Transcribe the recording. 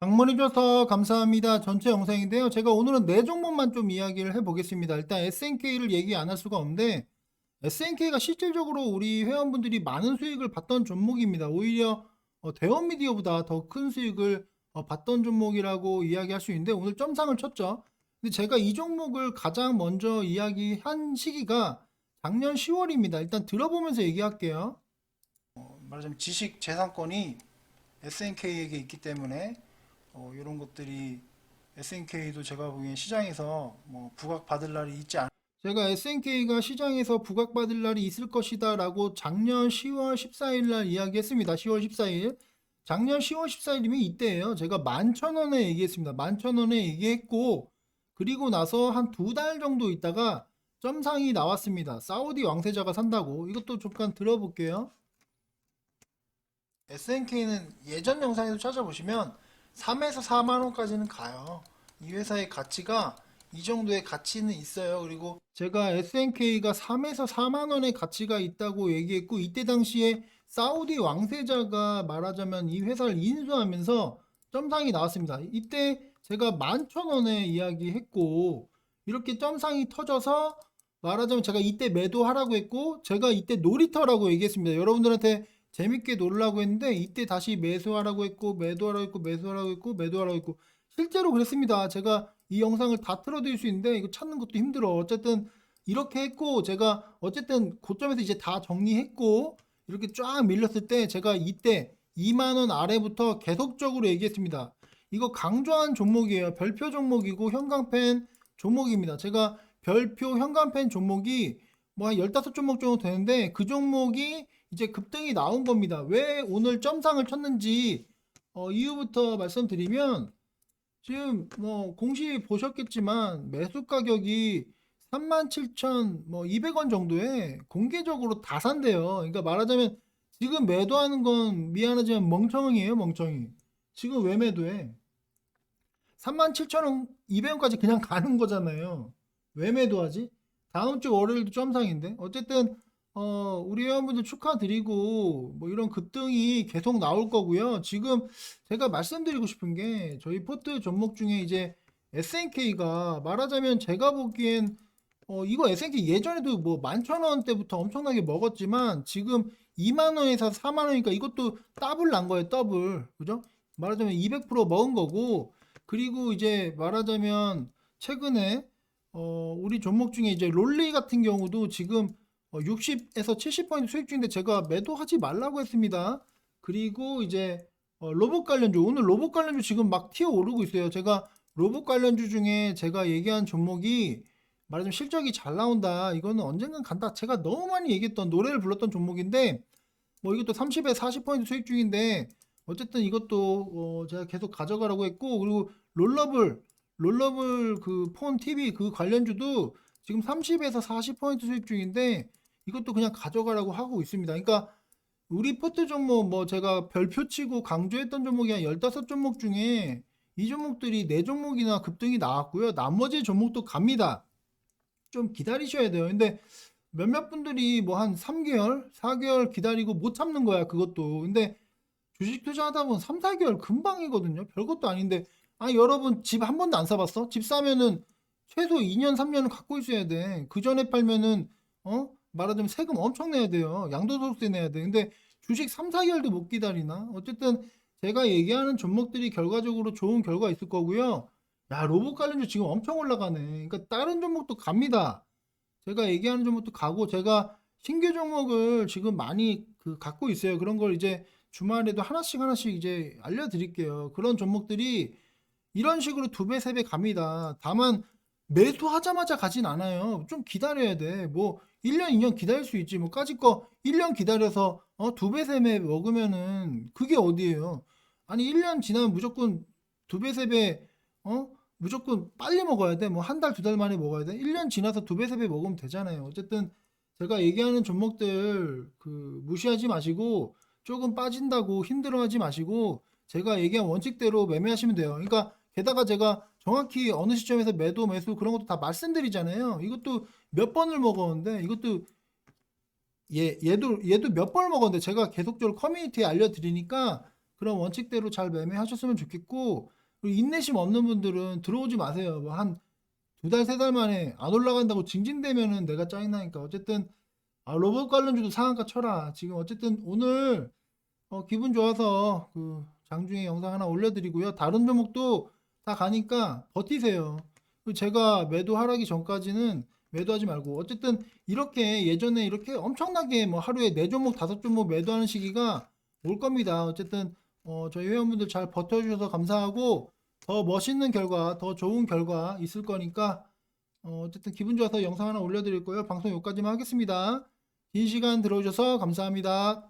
방문해줘서 감사합니다. 전체 영상인데요. 제가 오늘은 네 종목만 좀 이야기를 해보겠습니다. 일단 SNK를 얘기 안 할 수가 없는데 SNK가 실질적으로 우리 회원분들이 많은 수익을 봤던 종목입니다. 오히려 어, 대원 미디어보다 더 큰 수익을 어, 봤던 종목이라고 이야기할 수 있는데 오늘 점상을 쳤죠. 근데 제가 이 종목을 가장 먼저 이야기한 시기가 작년 10월입니다. 일단 들어보면서 얘기할게요. 어, 말하자면 지식 재산권이 SNK에게 있기 때문에 어, 이런 것들이 SNK도 제가 보기엔 시장에서 뭐 부각받을 날이 있지 않. 제가 SNK가 시장에서 부각받을 날이 있을 것이다라고 작년 10월 14일 날 이야기했습니다. 10월 14일. 작년 10월 14일이면 이때예요. 제가 11,000원에 얘기했습니다. 11,000원에 얘기했고 그리고 나서 한 두 달 정도 있다가 점상이 나왔습니다. 사우디 왕세자가 산다고. 이것도 잠깐 들어볼게요. SNK는 예전 영상에도 찾아보시면 3에서 4만 원까지는 가요. 이 회사의 가치가 이 정도의 가치는 있어요. 그리고 제가 SNK가 3에서 4만 원의 가치가 있다고 얘기했고 이때 당시에 사우디 왕세자가 말하자면 이 회사를 인수하면서 점상이 나왔습니다. 이때 제가 11,000원에 이야기했고 이렇게 점상이 터져서 말하자면 제가 이때 매도하라고 했고 제가 이때 놀이터라고 얘기했습니다. 여러분들한테 재밌게 놀라고 했는데 이때 다시 매수하라고 했고 매도하라고 했고 매수하라고 했고 매도하라고 했고 실제로 그랬습니다. 제가 이 영상을 다 틀어드릴 수 있는데 이거 찾는 것도 힘들어. 어쨌든 이렇게 했고 제가 어쨌든 고점에서 이제 다 정리했고 이렇게 쫙 밀렸을 때 제가 이때 2만 원 아래부터 계속적으로 얘기했습니다. 이거 강조한 종목이에요. 별표 종목이고 현강펜 종목입니다. 제가 별표 현강펜 종목이 뭐 한 15종목 정도 되는데 그 종목이 이제 급등이 나온 겁니다. 왜 오늘 점상을 쳤는지 어, 이유부터 말씀드리면 지금 뭐 공시 보셨겠지만 매수 가격이 37,000뭐 200원 정도에 공개적으로 다 산대요. 그러니까 말하자면 지금 매도하는 건 미안하지만 멍청이에요, 멍청이. 지금 왜 매도해? 37,000원 200원까지 그냥 가는 거잖아요. 왜 매도하지? 다음 주 월요일도 점상인데. 어쨌든 어, 우리 회원분들 축하드리고 뭐 이런 급등이 계속 나올 거고요. 지금 제가 말씀드리고 싶은 게 저희 포트 종목 중에 이제 SNK가 말하자면 제가 보기엔 어, 이거 SNK 예전에도 뭐 11,000원대부터 엄청나게 먹었지만 지금 2만 원에서 4만 원이니까 이것도 더블 난 거예요. 더블. 그죠? 말하자면 200% 먹은 거고 그리고 이제 말하자면 최근에 어, 우리 종목 중에 이제 롤리 같은 경우도 지금 어, 60에서 70% 수익 중인데 제가 매도하지 말라고 했습니다. 그리고 이제 어, 로봇 관련주 오늘 로봇 관련주 지금 막 튀어 오르고 있어요. 제가 로봇 관련주 중에 제가 얘기한 종목이 말하자면 실적이 잘 나온다. 이거는 언젠간 간다. 제가 너무 많이 얘기했던 노래를 불렀던 종목인데 뭐 이것도 30에 40% 수익 중인데 어쨌든 이것도 어, 제가 계속 가져가라고 했고 그리고 롤러블 롤러블 그 폰 TV 그 관련주도 지금 30에서 40% 수익 중인데 이것도 그냥 가져가라고 하고 있습니다. 그러니까 우리 포트 종목 뭐 제가 별표 치고 강조했던 종목이 한 15종목 중에 이 종목들이 4종목이나 급등이 나왔고요. 나머지 종목도 갑니다. 좀 기다리셔야 돼요. 근데 몇몇 분들이 뭐 한 3개월, 4개월 기다리고 못 참는 거야, 그것도. 근데 주식 투자하다 보면 3, 4개월 금방이거든요. 별것도 아닌데. 아니, 여러분 집 한 번도 안 사봤어? 집 사면은 최소 2년, 3년은 갖고 있어야 돼. 그 전에 팔면은, 어? 말하자면 세금 엄청 내야 돼요. 양도소득세 내야 돼. 근데 주식 3, 4개월도 못 기다리나? 어쨌든 제가 얘기하는 종목들이 결과적으로 좋은 결과 있을 거고요. 야, 로봇 관련주 지금 엄청 올라가네. 그러니까 다른 종목도 갑니다. 제가 얘기하는 종목도 가고 제가 신규 종목을 지금 많이 그 갖고 있어요. 그런 걸 이제 주말에도 하나씩 하나씩 이제 알려드릴게요. 그런 종목들이 이런 식으로 두 배, 세 배 갑니다. 다만 매수하자마자 가진 않아요. 좀 기다려야 돼. 뭐 1년, 2년 기다릴 수 있지. 뭐 까짓 거 1년 기다려서 어, 두 배, 세 배 먹으면은 그게 어디예요? 아니 1년 지나면 무조건 두 배, 세 배, 어? 무조건 빨리 먹어야 돼. 뭐 한 달, 두 달 만에 먹어야 돼. 1년 지나서 두 배, 세 배 먹으면 되잖아요. 어쨌든 제가 얘기하는 종목들 그 무시하지 마시고 조금 빠진다고 힘들어하지 마시고 제가 얘기한 원칙대로 매매하시면 돼요. 그러니까 게다가 제가 정확히 어느 시점에서 매도, 매수 그런 것도 다 말씀드리잖아요. 이것도 몇 번을 먹었는데 이것도 얘 얘도 얘도 몇 번을 먹었는데 제가 계속적으로 커뮤니티에 알려드리니까 그런 원칙대로 잘 매매하셨으면 좋겠고 그리고 인내심 없는 분들은 들어오지 마세요. 뭐 한 두 달, 세 달 만에 안 올라간다고 징징대면은 내가 짜증나니까 어쨌든 아, 로봇 관련주도 상한가 쳐라. 지금 어쨌든 오늘 어, 기분 좋아서 그 장중에 영상 하나 올려드리고요. 다른 종목도 다 가니까 버티세요. 제가 매도 하락이 전까지는 매도하지 말고 어쨌든 이렇게 예전에 이렇게 엄청나게 뭐 하루에 네 종목 다섯 종목 매도하는 시기가 올 겁니다. 어쨌든 어, 저희 회원분들 잘 버텨주셔서 감사하고 더 멋있는 결과, 더 좋은 결과 있을 거니까 어, 어쨌든 기분 좋아서 영상 하나 올려드릴 거예요. 방송 여기까지만 하겠습니다. 긴 시간 들어오셔서 감사합니다.